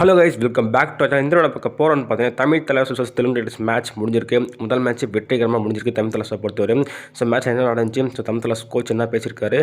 Hello guys welcome back to இந்த பக்கம் போகிறோன்னு பார்த்தீங்கன்னா தமிழ் தலைவர் சுசஸ் தெலுங்கு டைட்டஸ் மேட்ச் முடிஞ்சிருக்கு. முதல் மேட்ச் வெற்றிகரமாக முடிஞ்சிருக்கு தமிழ் தலைவரை பொறுத்தவரை. ஸோ மேட்ச் என்ன நடந்துச்சு? ஸோ தமிழ் தலைவர் கோச் என்ன பேசியிருக்காரு?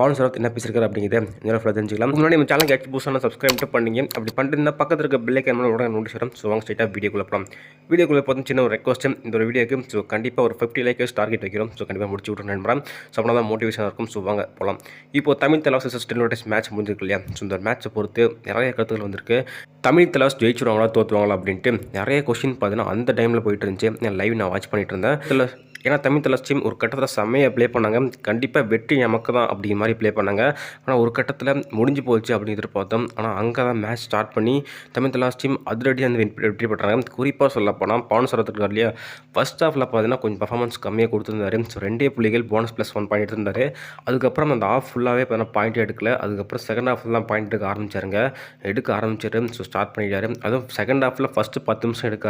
பவன் சரத் என்ன பேசியிருக்காரு அப்படிங்கிறத நேரம் ஃபுல்லாக தெரிஞ்சுக்கலாம். முன்னாடி நம்ம சேனல் கேட்ச் புதுசாக சப்ஸ்கிரைப் மட்டும் பண்ணீங்க. அப்படி பண்ணிட்டு பக்கத்தில் இருக்க பில்லை கேமரா உடனே நோட்டீஸ் வரும். ஸோ வாங்க ஸ்ட்ரைட்டாக வீடியோக்குள்ள போகலாம் வீடியோக்குள்ள பார்த்து சின்ன ஒரு ரெக்வஸ்ட் இந்த ஒரு வீடியோக்கு ஸோ கண்டிப்பாக ஒரு ஃபிஃப்டி லைக்கர்ஸ் டார்கெட் வைக்கிறோம். ஸோ கண்டிப்பாக முடிச்சு விட்றேன் நண்பரேன் ஸோ அப்படின்னா தான் மோட்டிவேஷனாக இருக்கும். ஸோ வாங்க போகலாம் இப்போ தமிழ் தலைவர் சுசஸ் தெலுங்கு மேட்ச் முடிஞ்சிருக்கு இல்லையா? ஸோ இந்த மேட்ச்சை பொறுத்து நிறைய கருத்துக்கள் வந்திருக்கு. தமிழ் தலாஸ் ஜெயிச்சிருவாங்களா தோற்றுவாங்களா அப்படின்ட்டு நிறைய கொஷின் பார்த்தீங்கன்னா அந்த டைமில் போயிட்டு இருந்துச்சு. லைவ் நான் வாட்ச் பண்ணிட்டு இருந்தேன். இதில் ஏன்னா தமிழ் தலர்ச்சியும் ஒரு கட்டத்தில் செம்மையாக ப்ளே பண்ணாங்க. கண்டிப்பாக வெற்றி நமக்கு தான் அப்படிங்கிற மாதிரி ப்ளே பண்ணாங்க. ஆனால் ஒரு கட்டத்தில் முடிஞ்சு போச்சு அப்படின்னு எதிர்பார்த்தோம். ஆனால் அங்கே தான் மேட்ச் ஸ்டார்ட் பண்ணி தமிழ் தலைவாஸ் டீம் அதிரடி அந்த வெற்றி வெற்றி பெற்றாங்க. குறிப்பாக சொல்ல போனால் பவன் சரத்துக்கு இல்லையா? ஃபர்ஸ்ட் ஹாஃபில் பார்த்தீங்கன்னா கொஞ்சம் பர்ஃபார்மன்ஸ் கம்மியாக கொடுத்துருந்தாரு. ஸோ ரெண்டே புள்ளிகள் போனஸ் ப்ளஸ் ஒன் பாயிண்ட் இருந்தார் அதுக்கப்புறம் அந்த ஆஃப் ஃபுல்லாகவே பார்த்தீங்கன்னா பாயிண்ட் எடுக்கல. அதுக்கப்புறம் செகண்ட் ஹாஃபில் தான் பாயிண்ட் எடுக்க ஆரம்பிச்சாருங்க. எடுக்க ஆரம்பிச்சாரு ஸோ ஸ்டார்ட் பண்ணிட்டாரு. அதுவும் செகண்ட் ஹாஃபில் ஃபஸ்ட்டு பத்து நிமிஷம் எடுக்க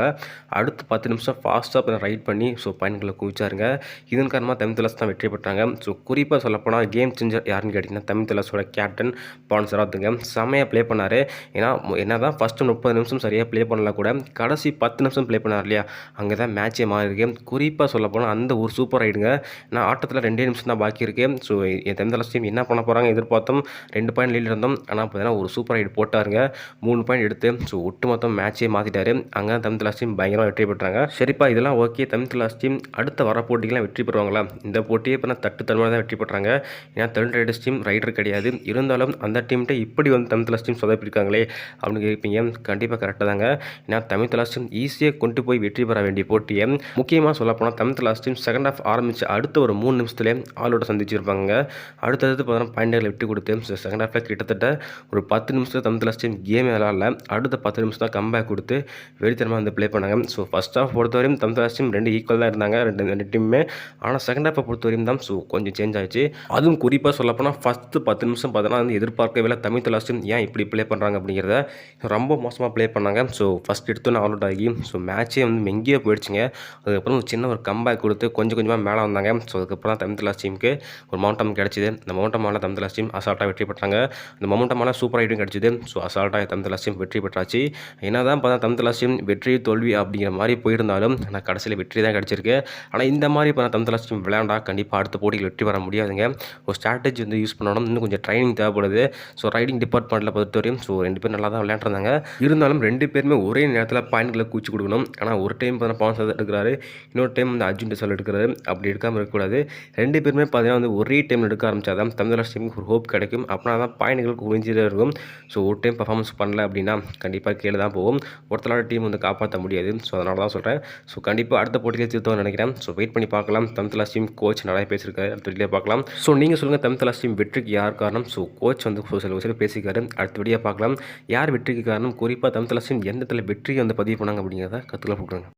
அடுத்து பத்து நிமிஷம் ஃபாஸ்ட்டாக ரைட் பண்ணி ஸோ பாயிண்ட்களை ஆரம்பித்தாருங்க இதன் காரணமாக தமிழ் தலஸ் தான் வெற்றி பெற்றாங்க. ஸோ குறிப்பாக சொல்லப்போனால் கேம் சேஞ்சர் யாருன்னு கேட்டிங்கன்னா தமிழ் தலஸோட கேப்டன் பான்சராத்துங்க செமையாக ப்ளே பண்ணார். ஏன்னா என்ன தான் ஃபஸ்ட்டு முப்பது நிமிஷம் சரியாக ப்ளே பண்ணல கூட கடைசி பத்து நிமிஷம் ப்ளே பண்ணார் இல்லையா? அங்கே தான் மேட்சே மாறி இருக்கு குறிப்பாக சொல்லப்போனால் அந்த ஒரு சூப்பர் ரைடுங்க நான் ஆட்டத்தில் ரெண்டே நிமிஷம் தான் பாக்கி இருக்கு. ஸோ என் தமிழ் தலஸ் டீம் என்ன பண்ண போகிறாங்க எதிர்பார்த்தோம் ரெண்டு பாயிண்ட் லீட் இருந்தோம் ஆனால் பார்த்தீங்கன்னா ஒரு சூப்பர் ரைடு போட்டாருங்க. மூணு பாயிண்ட் எடுத்து ஸோ ஒட்டு மொத்தம் மேட்சே மாற்றிட்டாரு அங்கே தமிழ் தலாஸ் டீம் பயங்கரமாக வெற்றி பெற்றாங்க. சரிப்பா இதெல்லாம் ஓகே தமிழ் தலாஸ் டீம் அடுத்த வர வர போட்டிகள்லாம் வெற்றி பெறுவாங்களா? இந்த போட்டியே இப்போ தட்டு தன்மையாக தான் வெற்றி பெற்றாங்க. ஏன்னா தமிழ் ரைடர்ஸ் டீம் ரைடர் கிடையாது. இருந்தாலும் அந்த டீம்கிட்ட இப்படி வந்து தமிழ் தலாஸ் டீம் சொதப்பிருக்காங்களே அப்படின்னு கேட்பீங்க. கண்டிப்பாக கரெக்டாக தாங்க. ஏன்னா தமிழ் தலாஸ் டீம் ஈஸியாக கொண்டு போய் வெற்றி பெற வேண்டிய போட்டியை முக்கியமாக சொல்லப்போனால் Tamil Thalaivas team second half ஆரம்பித்து அடுத்த ஒரு மூணு நிமிஷத்துலேயே ஆளோட சந்திச்சிருப்பாங்க அடுத்தடுத்து பார்த்தீங்கன்னா பாயிண்ட்களை விட்டு கொடுத்து செகண்ட் ஹாஃபில் கிட்டத்தட்ட ஒரு பத்து நிமிஷத்தில் தமிழ் தலாஸ் டீம் கேம் விளாட்ல அடுத்த பத்து நிமிஷம் தான் கம்பேக் கொடுத்து வெளித்தனமாக வந்து ப்ளே பண்ணாங்க. ஸோ ஃபஸ்ட் ஹாஃப் பொறுத்தவரையும் தமிழ் தலாஸ் டீம் ரெண்டு ஈக்குவல் தான் இருந்தாங்க. ரெண்டு ரெண்டு டீமுமே ஆனால் செகண்ட் ஹாஃபை பொறுத்தவரையும் தான் ஸோ கொஞ்சம் சேஞ்ச் ஆயிடுச்சு. அதுவும் குறிப்பாக சொல்லப்போனால் ஃபஸ்ட்டு பத்து நிமிஷம் பார்த்தோன்னா வந்து எதிர்பார்க்கவே இல்லை தமிழ் தலாஸ் ஏன் இப்படி ப்ளே பண்ணுறாங்க அப்படிங்கிறத ரொம்ப மோசமாக ப்ளே பண்ணாங்க. ஸோ ஃபஸ்ட் எடுத்தோன்னே அவுட் அவுட் ஆகி ஸோ மேட்ச்சே வந்து எங்கேயோ போயிடுச்சுங்க. அதுக்கப்புறம் ஒரு சின்ன ஒரு கம்பேக் கொடுத்து கொஞ்சம் கொஞ்சமாக மேலே வந்தாங்க. ஸோ அதுக்கப்புறம் தான் தமிழ் தலாஸ் டீமுக்கு ஒரு மௌண்டம் கிடச்சிது. அந்த மவுண்டமால தமிழ் தலாஸ் டீம் அசால்ட்டாக வெற்றி பெற்றாங்க. அந்த மவுண்டமால சூப்பர் ரைடும் கிடச்சிது. ஸோ அசால்ட்டாக தமிழ் தலாஸ் டீம் வெற்றி பெற்றாச்சு. என்ன தான் பார்த்தா தமிழ் தலாஸ் டீம் வெற்றி தோல்வி அப்படிங்கிற மாதிரி போயிருந்தாலும் ஆனால் கடைசியில் வெற்றி தான் கிடச்சிருக்கு. ஆனால் இந்த மாதிரி இப்போ நான் தலாஸ் டீம் விளையாண்டா கண்டிப்பாக அடுத்த போட்டியில் வெற்றி வர முடியாதுங்க. ஒரு ஸ்ட்ராட்டஜி வந்து யூஸ் பண்ணணும். இன்னும் கொஞ்சம் ட்ரைனிங் தேவைப்படுது. ஸோ ரைடிங் டிபார்ட்மெண்ட்டில் பொறுத்தவரையும் ஸோ ரெண்டு பேரும் நல்லா தான் விளையாண்டுருந்தாங்க. இருந்தாலும் ரெண்டு பேருமே ஒரே நேரத்தில் பாயிண்ட்களை கூச்சி கொடுக்கணும். ஆனால் ஒரு டைம் பார்த்தா பவன் சரத் எடுக்கிறாரு. இன்னொரு டைம் வந்து அர்ஜுன் டெசல் எடுக்கிறாரு. அப்படி எடுக்காமல் இருக்கக்கூடாது. ரெண்டு பேருமே பார்த்தீங்கன்னா வந்து ஒரே டைம் எடுக்க ஆரம்பிச்சா தான் தமிழ் டீமுக்கு ஒரு ஹோப் கிடைக்கும். அப்படின்னா தான் பாயிண்ட்களுக்கு குறைஞ்சிட்டே இருக்கும். ஸோ ஒரு டைம் பர்ஃபார்மன்ஸ் பண்ணல அப்படின்னா கண்டிப்பாக கீழே தான் போகும். ஒருத்தரோட டீம் வந்து காப்பாற்ற முடியாது. ஸோ அதனால தான் சொல்கிறேன் ஸோ கண்டிப்பாக அடுத்த போட்டியில் திருத்தம் நினைக்கிறேன். ஸோ வெயிட் பண்ணி பார்க்கலாம். தமிழ் டீம் கோச் நிறைய பேசியிருக்காரு. அடுத்த வீடியோ பார்க்கலாம். ஸோ நீங்கள் சொல்லுங்கள் தமிழ் டீம் வெற்றிக்கு யார் காரணம்? ஸோ கோச் வந்து சில விஷயம் பேசியிருக்காரு. அடுத்த வீடியோ பார்க்கலாம். யார் வெற்றிக்கு காரணம்? குறிப்பாக தமிழ் டீம் எந்த இடத்துல வெற்றியை வந்து பதிவு பண்ணாங்க அப்படிங்கிறத கற்றுக்கலாம் கொடுக்குறாங்க